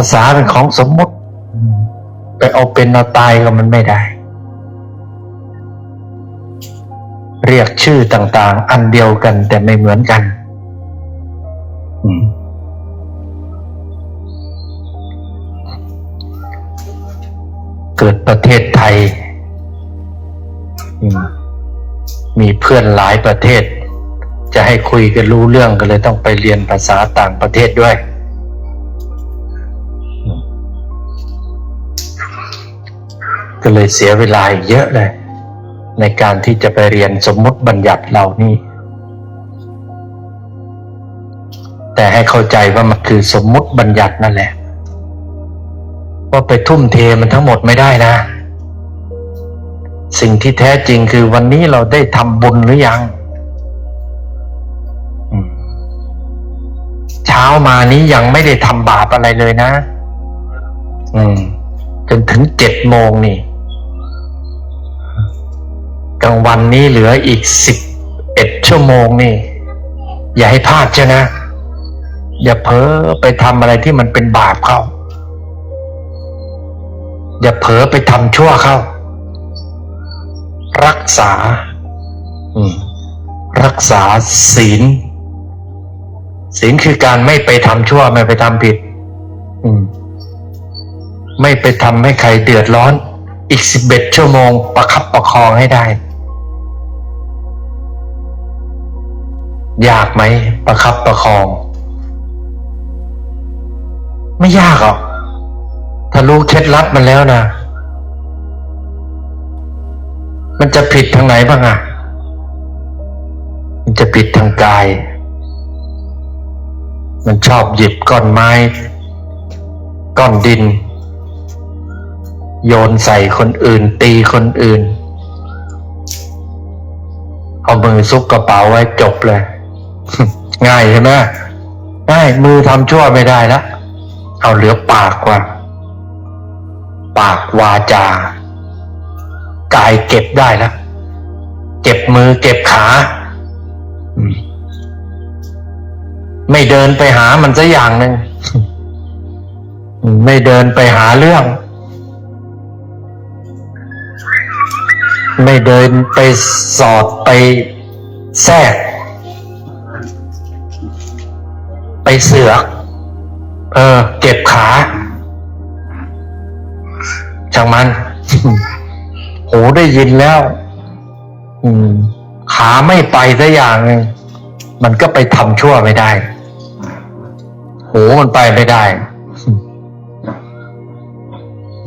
าษาเป็นของสมมติ ไปเอาเป็นเอาตายก็มันไม่ได้ เรียกชื่อต่าง ๆ อันเดียวกันแต่ไม่เหมือนกันเกิดประเทศไทยมมีเพื่อนหลายประเทศ จะให้คุยกันรู้เรื่องก็เลยต้องไปเรียนภาษาต่างประเทศด้วย ก็เลยเสียเวลาเยอะเลย ในการที่จะไปเรียนสมมติบัญญัติเหล่านี้ แต่ให้เข้าใจว่ามันคือสมมติบัญญัตินั่นแหละว่าไปทุ่มเทมันทั้งหมดไม่ได้นะ สิ่งที่แท้จริงคือวันนี้เราได้ทำบุญหรือยังเช้ามานี้ยังไม่ได้ทำบาปอะไรเลยนะ อืมจนถึงเจ็ดโมงนี่ กลางวันนี้เหลืออีกสิบเอ็ดชั่วโมงนี่ อย่าให้พลาดเชยวนะ อย่าเพ้อไปทำอะไรที่มันเป็นบาปเข้า อย่าเผลอไปทำชั่วเข้า รักษา รักษาศีล ศีลคือการไม่ไปทำชั่วไม่ไปทำผิดมไม่ไปทำให้ใครเดือดร้อน อีกสิบเอ็ดชั่วโมงประคับประคองให้ได้ ยากไหมประคับประคอง ไม่ยากหรอกถ้ารู้เคล็ดลับมันแล้วนะ มันจะผิดทางไหนบ้างอะมันจะผิดทางกาย มันชอบหยิบก้อนไม้ ก้อนดิน โยนใส่คนอื่น ตีคนอื่น เอามือซุกกระเป๋าไว้จบเลย ง่ายใช่ไหมง่ายมือทำชั่วไม่ได้แล้วเอาเหลือปากว่าปากวาจา กายเก็บได้แล้วเก็บมือเก็บขาไม่เดินไปหามันสักอย่างหนึ่งไม่เดินไปหาเรื่อง ไม่เดินไปสอดไปแทรก เสือกเออเก็บขาช่างมันหูได้ยินแล้ว อืม ขาไม่ไปสัอย่างนึงมันก็ไปทำชั่วไม่ได้หูมันไปไม่ได้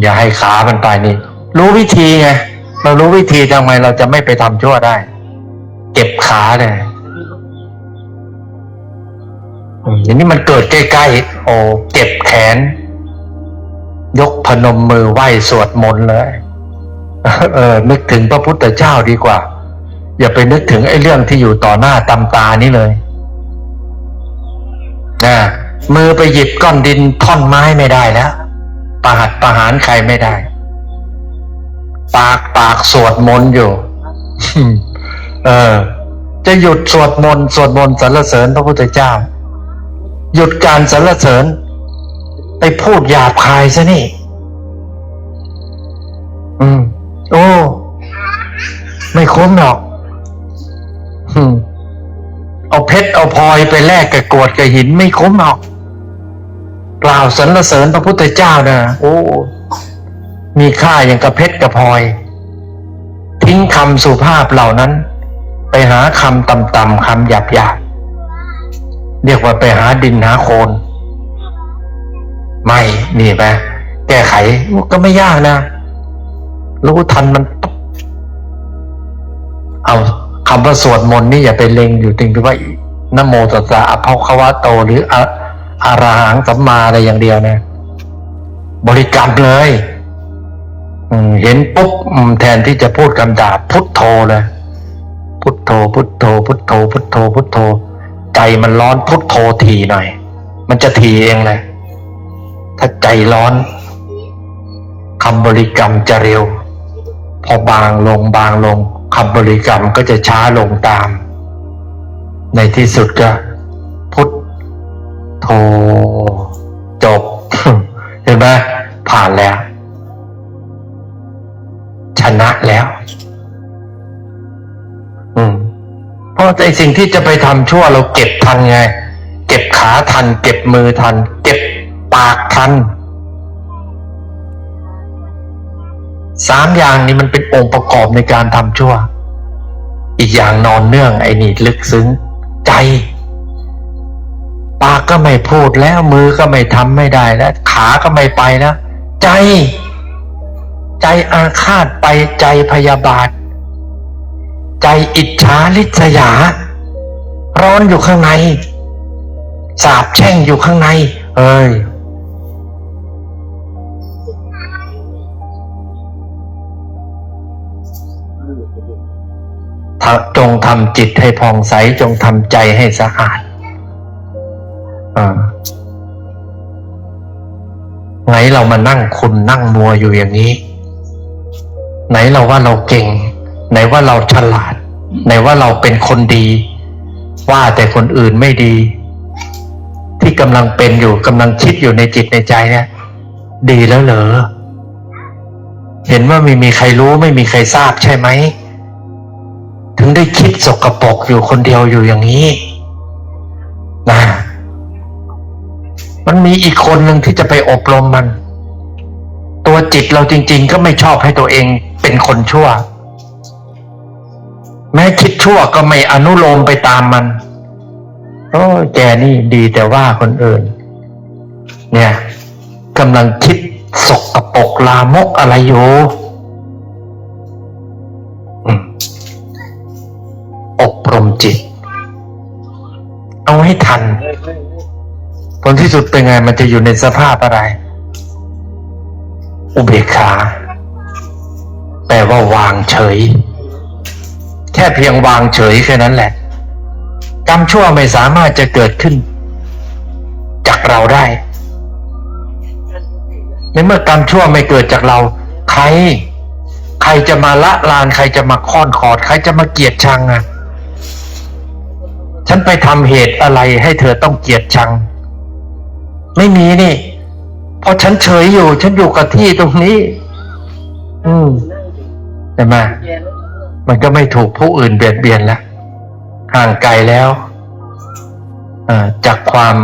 อย่าให้ขามันไปนี่ รู้วิธีไงเรารู้วิธีทำไมเราจะไม่ไปทำชั่วได้ เก็บขาเลย อย่างนี้มันเกิดใกล้ๆ โอ้เก็บแขน ยกพนมมือไหว้สวดมนต์เลย เออ นึกถึงพระพุทธเจ้าดีกว่า อย่าไปนึกถึงไอ้เรื่องที่อยู่ต่อหน้าตำตานี้เลยนะมือไปหยิบก้อนดินท่อนไม้ไม่ได้แล้วประหัตประหารใครไม่ได้ ปากปากสวดมนต์อยู่ เออ จะหยุดสวดมนต์สวดมนต์สรรเสริญพระพุทธเจ้า หยุดการสรรเสริญ ไปพูดหยาบคายซะนี่ อืม โอ้ ไม่คุ้มหรอกอืมเอาเพชรเอาพลอยไปแลกกับกรวดกับหินไม่คุ้มหรอกกล่าวสรรเสริญพระพุทธเจ้านะโอ้ มีค่าอย่างกับเพชรกับพลอย ทิ้งคำสุภาพเหล่านั้น ไปหาคำต่ำๆคำหยาบๆ เรียกว่าไปหาดินหาโคลนไม่นี่ไปแก้ไขก็ไม่ยากนะ รู้ทันมัน เอาคำว่าสวดมนต์นี่อย่าไปเล็งอยู่ติงที่ว่านโมตัสสะอภควะโต หรืออะอาราหังสัมมาอะไรอย่างเดียวนะ บริกรรมเลยเห็นปุ๊บแทนที่จะพูดคำด่าพุทโธเลยพุทโธ พุทโธ พุทโธ พุทโธ พุทโธ ใจมันร้อนพุทโธทีหน่อย มันจะทีเองเลยถ้าใจร้อนคำบริกรรมจะเร็ว พอบางลงบางลงคำบริกรรมก็จะช้าลงตาม ในที่สุดก็ พราะไอ้สิ่งที่จะไปทำชั่วเราเก็บทันไง เก็บขาทัน เก็บมือทัน เก็บปากทันสามอย่างนี้มันเป็นองค์ประกอบในการทำชั่ว อีกอย่างนอนเนื่องไอ้นี่ลึกซึ้ง ใจ ปากก็ไม่พูดแล้วมือก็ไม่ทำไม่ได้แล้วขาก็ไม่ไปแล้วใจ ใจอาฆาตไปใจพยาบาท ใจอิจฉาลิษยา ร้อนอยู่ข้างใน สาบแช่งอยู่ข้างใน เอ้ยจงทำจิตให้ผ่องใส จงทำใจให้สะอาดอไหนเรามานั่งคุณนั่งมัวอยู่อย่างนี้ ไหนเราว่าเราเก่ง ไหนว่าเราฉลาด ไหนว่าเราเป็นคนดี ว่าแต่คนอื่นไม่ดี ที่กำลังเป็นอยู่กำลังคิดอยู่ในจิตในใจเนี่ย ดีแล้วเหรอเห็นว่าไม่มีใครรู้ไม่มีใครทราบใช่ไหม ถึงได้คิดสกปรกอยู่คนเดียวอยู่อย่างนี้นะมันมีอีกคนหนึ่งที่จะไปอบรมมัน ตัวจิตเราจริง ๆ ก็ไม่ชอบให้ตัวเองเป็นคนชั่ว แม้คิดชั่วก็ไม่อนุโลมไปตามมันโอ้แกนี่ดีแต่ว่าคนอื่น เนี่ยกำลังคิดสกปรกลามกอะไรอยู่ออบรมจิต เอาให้ทัน ผลที่สุดเป็นไงมันจะอยู่ในสภาพอะไร อุเบกขา แปลว่าวางเฉย แค่เพียงวางเฉยแค่นั้นแหละ กรรมชั่วไม่สามารถจะเกิดขึ้น จากเราได้ ในเมื่อกรรมชั่วไม่เกิดจากเรา ใคร ใครจะมาละลาน ใครจะมาค้อนขอด ใครจะมาเกียดชังอะ ฉันไปทำเหตุอะไรให้เธอต้องเกียดชัง ไม่มีนี่พราะฉันเฉยอยู่ ฉันอยู่กับที่ตรงนี้ อืมใช่ไหม มันก็ไม่ถูกผู้อื่นเบียดเบียนแล้วห่างไกลแล้วจากความ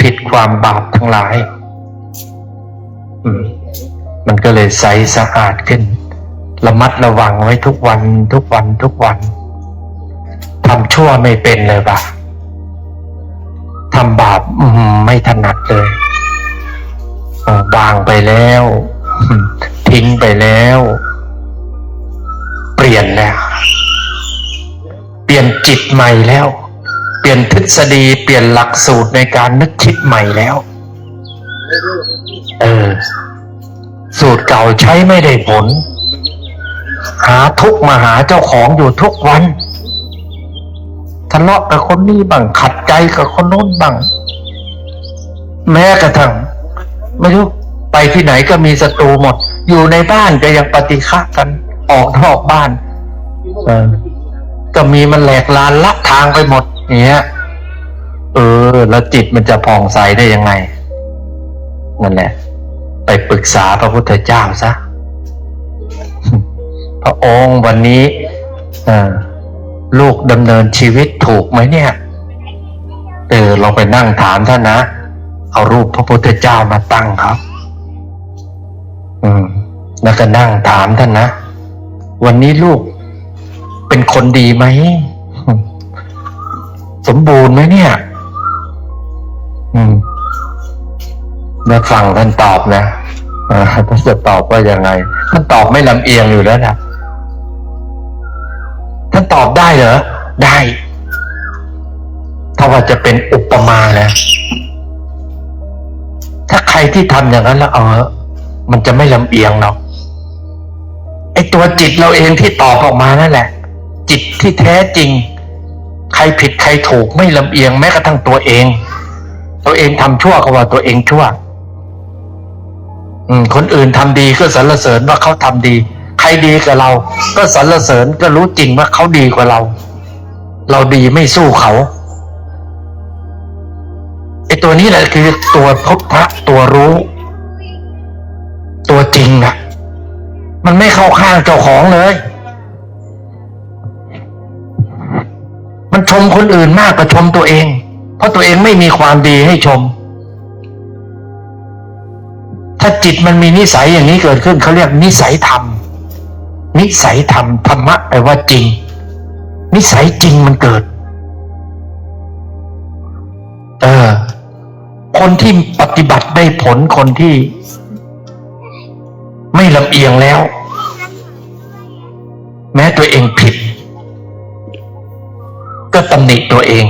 ผิดความบาปทั้งหลาย มันก็เลยใสสะอาดขึ้น ระมัดระวังไว้ทุกวันทุกวันทุกวันทำชั่วไม่เป็นเลยปะทำบาปไม่ถนัดเลยเออวางไปแล้ว ทิ้งไปแล้ว ลี่ยนแล้ว เปลี่ยนจิตใหม่แล้ว เปลี่ยนทฤษฎีเปลี่ยนหลักสูตรในการนึกคิดใหม่แล้ว เออ สูตรเก่าใช้ไม่ได้ผล หาทุกมาหาเจ้าของอยู่ทุกวันทะเลาะกับคนนี้บ้างขัดใจกับคนโน้นบ้างแม้กระทั่งไม่รู้ไปที่ไหนก็มีศัตรูหมด อยู่ในบ้านก็ยังปฏิฆะกัน ออกนอกบ้านเออก็มีมันแหลกลานลักทางไปหมดอย่างเงี้ย เออ แล้วจิตมันจะผ่องใสได้ยังไงนั่นแหละ ไปปรึกษาพระพุทธเจ้าซะพระองค์วันนี้ลูกดำเนินชีวิตถูกไหมเนี่ยเออลองไปนั่งถามท่านนะ เอารูปพระพุทธเจ้ามาตั้งครับ อืม แล้วก็นั่งถามท่านนะ วันนี้ลูกเป็นคนดีไหม สมบูรณ์ไหมเนี่ย อืมแล้วฟังท่านตอบนะอ่าท่านจะตอบว่ายังไง ท่านตอบไม่ลำเอียงอยู่แล้วนะท่านตอบได้เหรอ ได้ ถ้าว่าจะเป็นอุปมานะ ถ้าใครที่ทำอย่างนั้นแล้วเออ มันจะไม่ลำเอียงหรอก ตัวจิตเราเองที่ตอบออกมานั่นแหละ จิตที่แท้จริง ใครผิดใครถูกไม่ลำเอียงแม้กระทั่งตัวเอง ตัวเองทำชั่วก็ว่าตัวเองชั่ว อืม คนอื่นทำดีก็สรรเสริญว่าเขาทำดี ใครดีกับเรา ก็สรรเสริญก็รู้จริงว่าเขาดีกว่าเรา เราดีไม่สู้เขาไอตัวนี้แหละคือตัวพุทธะตัวรู้ ตัวจริงอะ มันไม่เข้าข้างเจ้าของเลย มันชมคนอื่นมากกว่าชมตัวเอง เพราะตัวเองไม่มีความดีให้ชม ถ้าจิตมันมีนิสัยอย่างนี้เกิดขึ้นเขาเรียกนิสัยธรรม นิสัยธรรมธรรมะแปลว่าจริง นิสัยจริงมันเกิด เออ คนที่ปฏิบัติได้ผลคนที่ ไม่ลำเอียงแล้ว แม้ตัวเองผิด ก็ตำหนิตัวเอง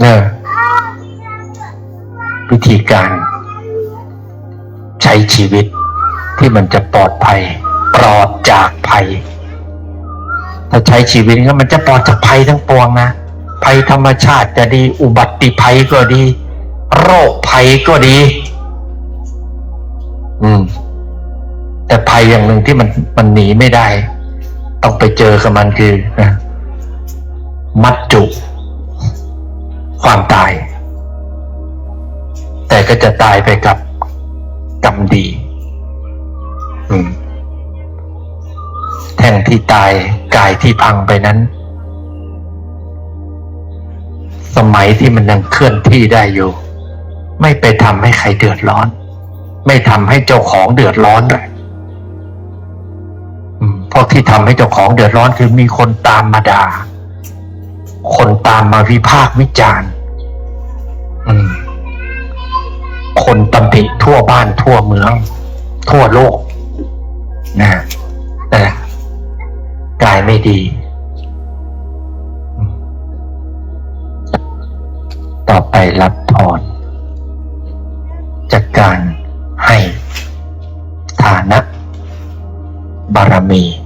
เนอะวิธีการใช้ชีวิตที่มันจะปลอดภัย ปลอดจากภัย ถ้าใช้ชีวิตก็มันจะปลอดจากภัยทั้งปวงนะ ภัยธรรมชาติจะดี อุบัติภัยก็ดี โรคภัยก็ดี อืม แต่ภัยอย่างหนึ่งที่มันมันหนีไม่ได้ ต้องไปเจอกับมันคือนะมัจจุความตาย แต่ก็จะตายไปกับกรรมดี อืม แท่งที่ตายกายที่พังไปนั้น สมัยที่มันยังเคลื่อนที่ได้อยู่ ไม่ไปทำให้ใครเดือดร้อน ไม่ทำให้เจ้าของเดือดร้อนเลยเพราะที่ทำให้เจ้าของเดือดร้อนคือมีคนตามมาด่าคนตามมาวิพากษ์วิจารณ์คนตำหนิทั่วบ้านทั่วเมือง ทั่วโลกนะแต่กายไม่ดี ต่อไปรับพรจากการ ใ